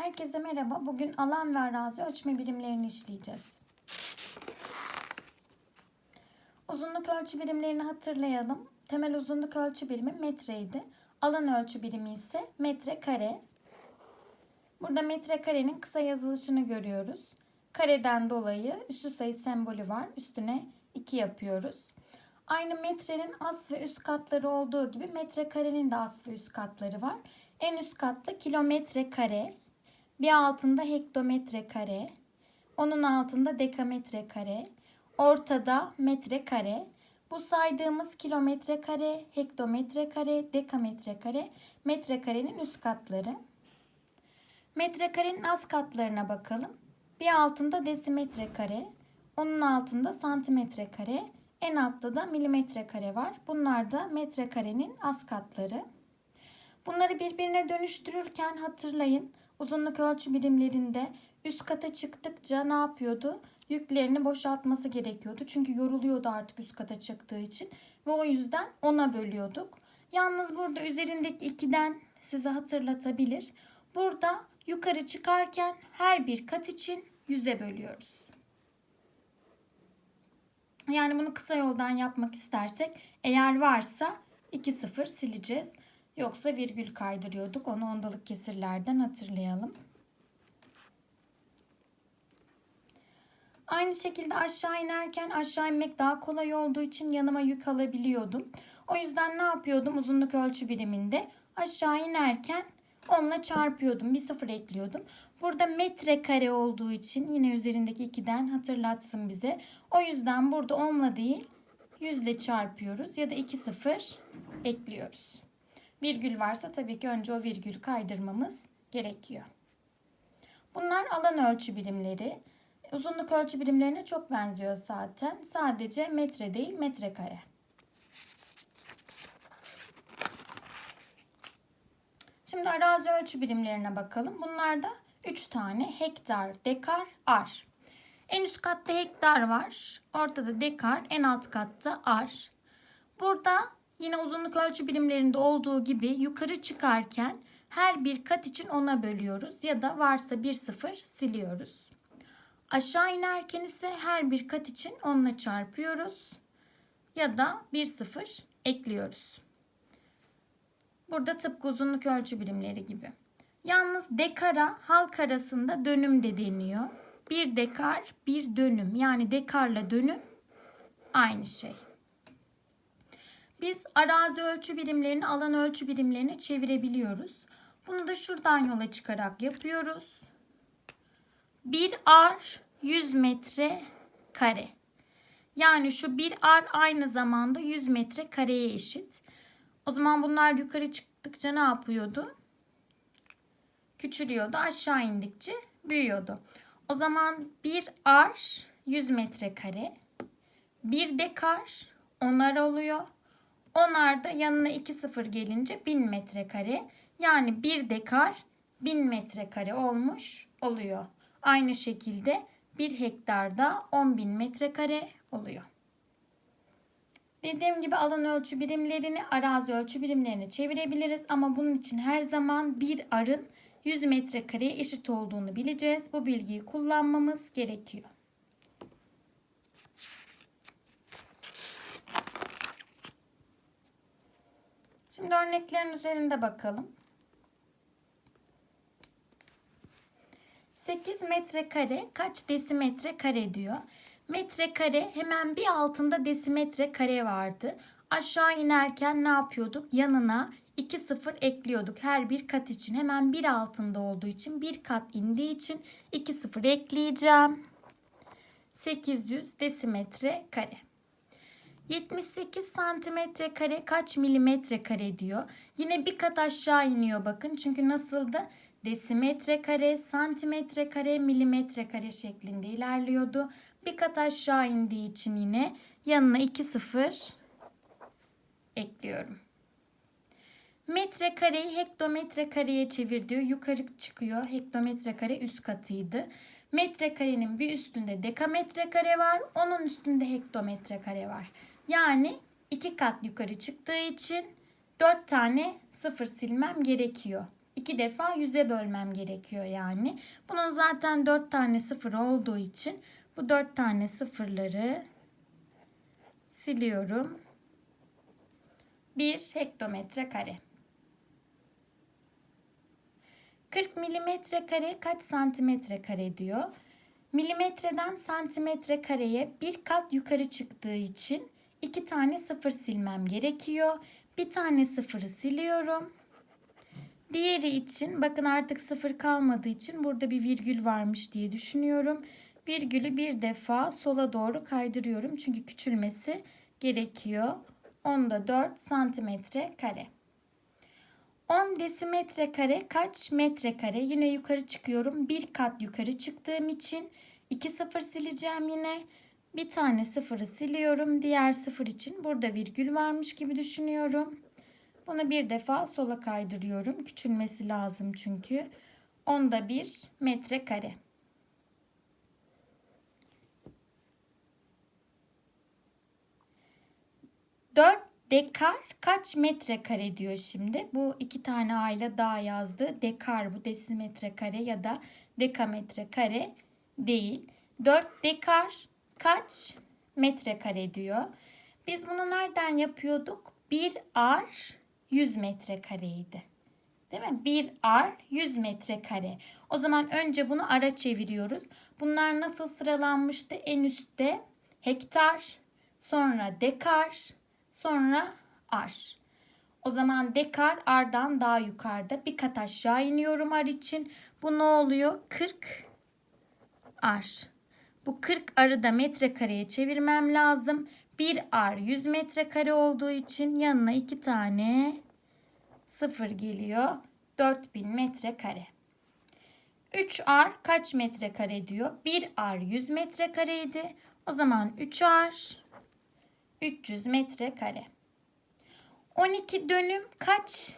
Herkese merhaba. Bugün alan ve arazi ölçme birimlerini işleyeceğiz. Uzunluk ölçü birimlerini hatırlayalım. Temel uzunluk ölçü birimi metreydi. Alan ölçü birimi ise metre kare. Burada metre karenin kısa yazılışını görüyoruz. Kareden dolayı üstü sayı sembolü var. Üstüne 2 yapıyoruz. Aynı metrenin as ve üst katları olduğu gibi metrekarenin de as ve üst katları var. En üst katta kilometre kare, bir altında hektometre kare, onun altında dekametre kare, ortada metre kare. Bu saydığımız kilometre kare, hektometre kare, dekametre kare, metrekarenin üst katları. Metrekarenin az katlarına bakalım. Bir altında desimetre kare, onun altında santimetre kare, en altta da milimetre kare var. Bunlar da metrekarenin az katları. Bunları birbirine dönüştürürken hatırlayın. Uzunluk ölçü birimlerinde üst kata çıktıkça ne yapıyordu? Yüklerini boşaltması gerekiyordu. Çünkü yoruluyordu artık üst kata çıktığı için. Ve o yüzden ona bölüyorduk. Yalnız burada üzerindeki 2'den size hatırlatabilir. Burada yukarı çıkarken her bir kat için 100'e bölüyoruz. Yani bunu kısa yoldan yapmak istersek eğer varsa 2 sıfır sileceğiz. Yoksa virgül kaydırıyorduk. Onu ondalık kesirlerden hatırlayalım. Aynı şekilde aşağı inerken aşağı inmek daha kolay olduğu için yanıma yük alabiliyordum. O yüzden ne yapıyordum uzunluk ölçü biriminde? Aşağı inerken onunla çarpıyordum. Bir sıfır ekliyordum. Burada metre kare olduğu için yine üzerindeki 2'den hatırlatsın bize. O yüzden burada onla değil 100 ile çarpıyoruz ya da 2 sıfır ekliyoruz. Virgül varsa tabii ki önce o virgül kaydırmamız gerekiyor. Bunlar alan ölçü birimleri. Uzunluk ölçü birimlerine çok benziyor zaten. Sadece metre değil metrekare. Şimdi arazi ölçü birimlerine bakalım. Bunlar da 3 tane hektar, dekar, ar. En üst katta hektar var. Ortada dekar, en alt katta ar. Burada yine uzunluk ölçü birimlerinde olduğu gibi yukarı çıkarken her bir kat için ona bölüyoruz ya da varsa bir sıfır siliyoruz. Aşağı inerken ise her bir kat için onunla çarpıyoruz ya da bir sıfır ekliyoruz. Burada tıpkı uzunluk ölçü birimleri gibi. Yalnız dekara halk arasında dönüm de deniyor. Bir dekar bir dönüm yani dekarla dönüm aynı şey. Biz arazi ölçü birimlerini alan ölçü birimlerine çevirebiliyoruz. Bunu da şuradan yola çıkarak yapıyoruz. Bir ar 100 metre kare. Yani şu bir ar aynı zamanda 100 metre kareye eşit. O zaman bunlar yukarı çıktıkça ne yapıyordu? Küçülüyordu. Aşağı indikçe büyüyordu. O zaman bir ar 100 metre kare. Bir dekar onar oluyor. Onar da yanına 2 sıfır gelince 1000 metrekare. Yani bir dekar 1000 metrekare olmuş oluyor. Aynı şekilde bir hektarda 10.000 metrekare oluyor. Dediğim gibi alan ölçü birimlerini arazi ölçü birimlerine çevirebiliriz ama bunun için her zaman bir arın 100 metrekareye eşit olduğunu bileceğiz. Bu bilgiyi kullanmamız gerekiyor. Şimdi örneklerin üzerinde bakalım. 8 metrekare kaç desimetre kare diyor. Metrekare hemen bir altında desimetre kare vardı. Aşağı inerken ne yapıyorduk? Yanına 2 sıfır ekliyorduk her bir kat için. Hemen bir altında olduğu için bir kat indiği için 2 sıfır ekleyeceğim. 800 desimetre kare. 78 santimetre kare kaç milimetre kare diyor. Yine bir kat aşağı iniyor bakın. Çünkü nasıldı? Desimetre kare, santimetre kare, milimetre kare şeklinde ilerliyordu. Bir kat aşağı indiği için yine yanına 2 sıfır ekliyorum. Metre kareyi hektometre kareye çevir diyor. Yukarı çıkıyor. Hektometre kare üst katıydı. Metre karenin bir üstünde dekametre kare var. Onun üstünde hektometre kare var. Yani iki kat yukarı çıktığı için dört tane sıfır silmem gerekiyor. İki defa yüze bölmem gerekiyor yani. Bunun zaten dört tane sıfır olduğu için bu dört tane sıfırları siliyorum. 1 hektometre kare. 40 milimetre kare kaç santimetre kare diyor. Milimetreden santimetre kareye bir kat yukarı çıktığı için iki tane sıfır silmem gerekiyor. Bir tane sıfırı siliyorum. Diğeri için bakın artık sıfır kalmadığı için burada bir virgül varmış diye düşünüyorum. Virgülü bir defa sola doğru kaydırıyorum. Çünkü küçülmesi gerekiyor. Onda 4 santimetre kare. 10 desimetre kare kaç metre kare? Yine yukarı çıkıyorum. Bir kat yukarı çıktığım için 2 sıfır sileceğim yine. Bir tane sıfırı siliyorum. Diğer sıfır için burada virgül varmış gibi düşünüyorum. Bunu bir defa sola kaydırıyorum. Küçülmesi lazım çünkü. Onda 1 metre kare. 4 dekar kaç metrekare diyor şimdi. Bu iki tane aile daha yazdı. Dekar bu desimetre kare ya da dekametre kare değil. 4 dekar kaç metrekare diyor. Biz bunu nereden yapıyorduk? 1 ar 100 metrekareydi. Değil mi? 1 ar 100 metrekare. O zaman önce bunu ara çeviriyoruz. Bunlar nasıl sıralanmıştı? En üstte hektar, sonra dekar, Sonra ar. O zaman dekar ardan daha yukarıda. Bir kat aşağı iniyorum ar için. Bu ne oluyor? 40 ar. Bu 40 arı da metrekareye çevirmem lazım. Bir ar 100 metrekare olduğu için yanına iki tane sıfır geliyor. 4000 metrekare. 3 ar kaç metrekare diyor? 1 ar 100 metrekareydi. O zaman 3 ar 300 metrekare. 12 dönüm kaç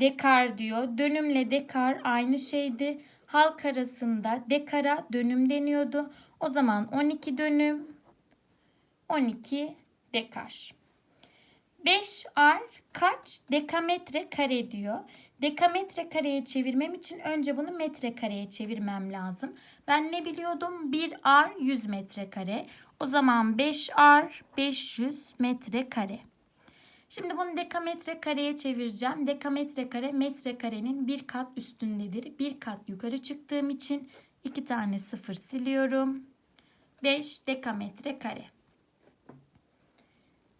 dekar diyor. Dönümle dekar aynı şeydi. Halk arasında dekara dönüm deniyordu. O zaman 12 dönüm 12 dekar. 5 ar kaç dekametre kare diyor. Dekametre kareye çevirmem için önce bunu metre kareye çevirmem lazım. Ben ne biliyordum? 1 ar 100 metre kare. O zaman 5 ar 500 metre kare. Şimdi bunu dekametre kareye çevireceğim. Dekametre kare metre karenin bir kat üstündedir. Bir kat yukarı çıktığım için iki tane sıfır siliyorum. 5 dekametre kare.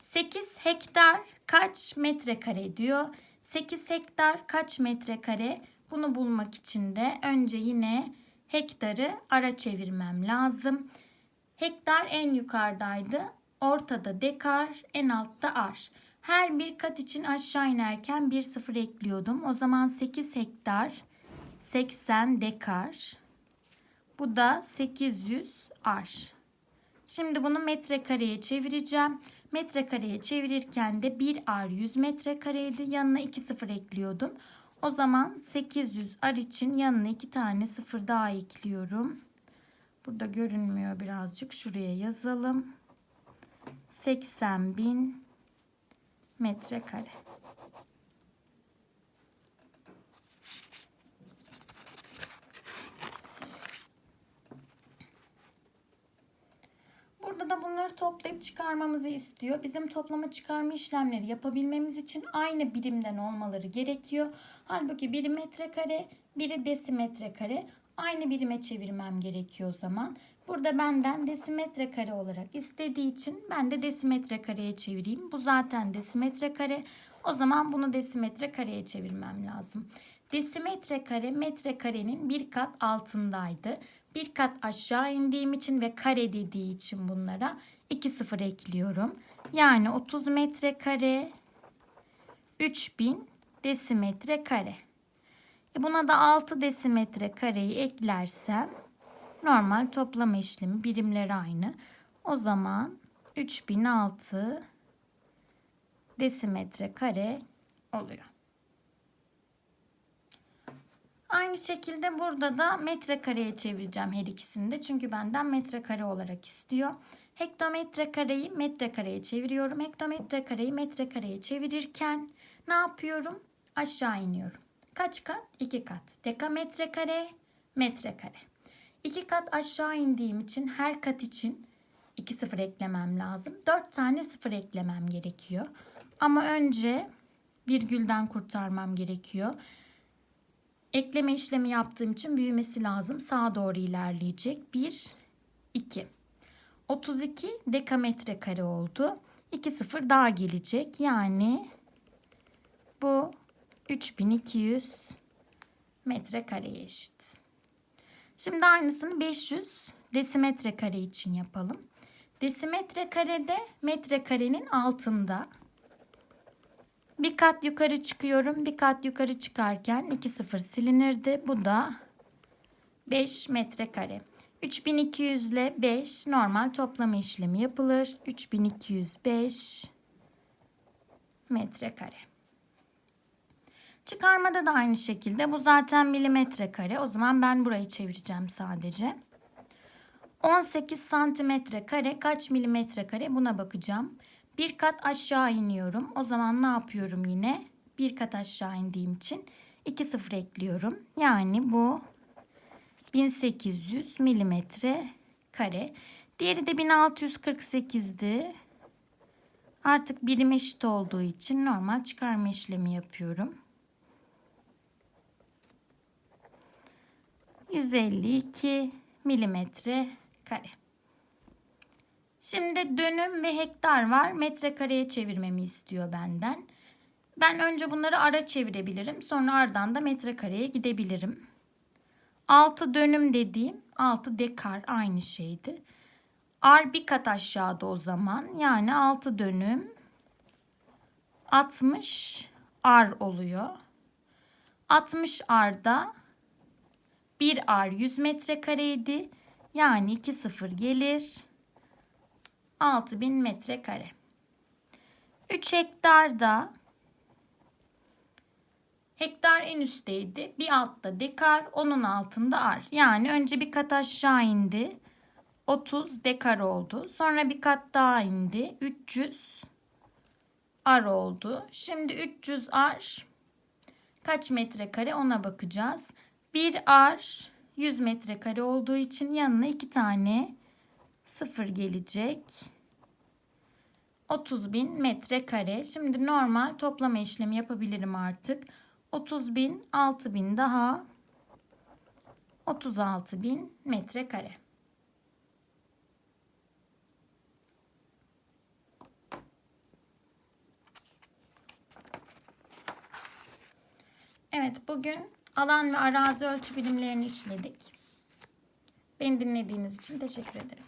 8 hektar kaç metrekare diyor. 8 hektar kaç metrekare? Bunu bulmak için de önce yine hektarı ara çevirmem lazım. Hektar en yukarıdaydı. Ortada dekar, en altta ar. Her bir kat için aşağı inerken bir sıfır ekliyordum. O zaman 8 hektar 80 dekar. Bu da 800 ar. Şimdi bunu metrekareye çevireceğim. Metrekareye çevirirken de 1 ar 100 metrekareydi. Yanına 2 sıfır ekliyordum. O zaman 800 ar için yanına 2 tane sıfır daha ekliyorum. Burada görünmüyor birazcık. Şuraya yazalım. 80 bin metrekare. Burada da bunları toplayıp çıkarmamızı istiyor. Bizim toplama çıkarma işlemleri yapabilmemiz için aynı birimden olmaları gerekiyor. Halbuki biri metrekare, biri desimetre kare. Aynı birime çevirmem gerekiyor o zaman. Burada benden desimetre kare olarak istediği için ben de desimetre kareye çevireyim. Bu zaten desimetre kare. O zaman bunu desimetre kareye çevirmem lazım. Desimetre kare metre karenin bir kat altındaydı. Bir kat aşağı indiğim için ve kare dediği için bunlara 2 sıfır ekliyorum. Yani 30 metre kare 3000 desimetre kare. E buna da 6 desimetre kareyi eklersem normal toplama işlemi birimleri aynı. O zaman 3006 desimetre kare oluyor. Aynı şekilde burada da metrekareye çevireceğim her ikisini de. Çünkü benden metrekare olarak istiyor. Hektometre kareyi metrekareye çeviriyorum. Hektometre kareyi metrekareye çevirirken ne yapıyorum? Aşağı iniyorum. Kaç kat? 2 kat. Dekametre kare, metrekare. 2 kat aşağı indiğim için her kat için 2 sıfır eklemem lazım. 4 tane sıfır eklemem gerekiyor. Ama önce virgülden kurtarmam gerekiyor. Ekleme işlemi yaptığım için büyümesi lazım. Sağa doğru ilerleyecek. 1, 2. 32 dekametre kare oldu. 2 sıfır daha gelecek. Yani bu 3200 metrekareye eşit. Şimdi aynısını 500 desimetre kare için yapalım. Desimetre karede metrekarenin altında. Bir kat yukarı çıkıyorum. Bir kat yukarı çıkarken 2 sıfır silinirdi. Bu da 5 metrekare. 3200 ile 5 normal toplama işlemi yapılır. 3205 metrekare. Çıkarmada da aynı şekilde. Bu zaten milimetre kare. O zaman ben burayı çevireceğim sadece. 18 santimetre kare kaç milimetre kare buna bakacağım. Bir kat aşağı iniyorum. O zaman ne yapıyorum yine? Bir kat aşağı indiğim için 2 sıfır ekliyorum. Yani bu 1800 milimetre kare. Diğeri de 1648'di. Artık birim eşit olduğu için normal çıkarma işlemi yapıyorum. 152 milimetre kare. Şimdi dönüm ve hektar var. Metrekareye çevirmemi istiyor benden. Ben önce bunları ara çevirebilirim. Sonra ardından da metrekareye gidebilirim. 6 dönüm dediğim 6 dekar aynı şeydi. Ar bir kat aşağıda o zaman. Yani 6 dönüm 60 ar oluyor. 60 arda 1 ar 100 metrekareydi. Yani 2 sıfır gelir. 6000 metrekare. 3 hektarda hektar en üstteydi. Bir altta dekar, onun altında ar. Yani önce bir kat aşağı indi. 30 dekar oldu. Sonra bir kat daha indi. 300 ar oldu. Şimdi 300 ar kaç metrekare ona bakacağız. Bir ar 100 metrekare olduğu için yanına iki tane sıfır gelecek. 30 bin metrekare. Şimdi normal toplama işlemi yapabilirim artık. 30 bin, 6 bin daha 36 bin metrekare. Evet bugün alan ve arazi ölçü birimlerini işledik. Beni dinlediğiniz için teşekkür ederim.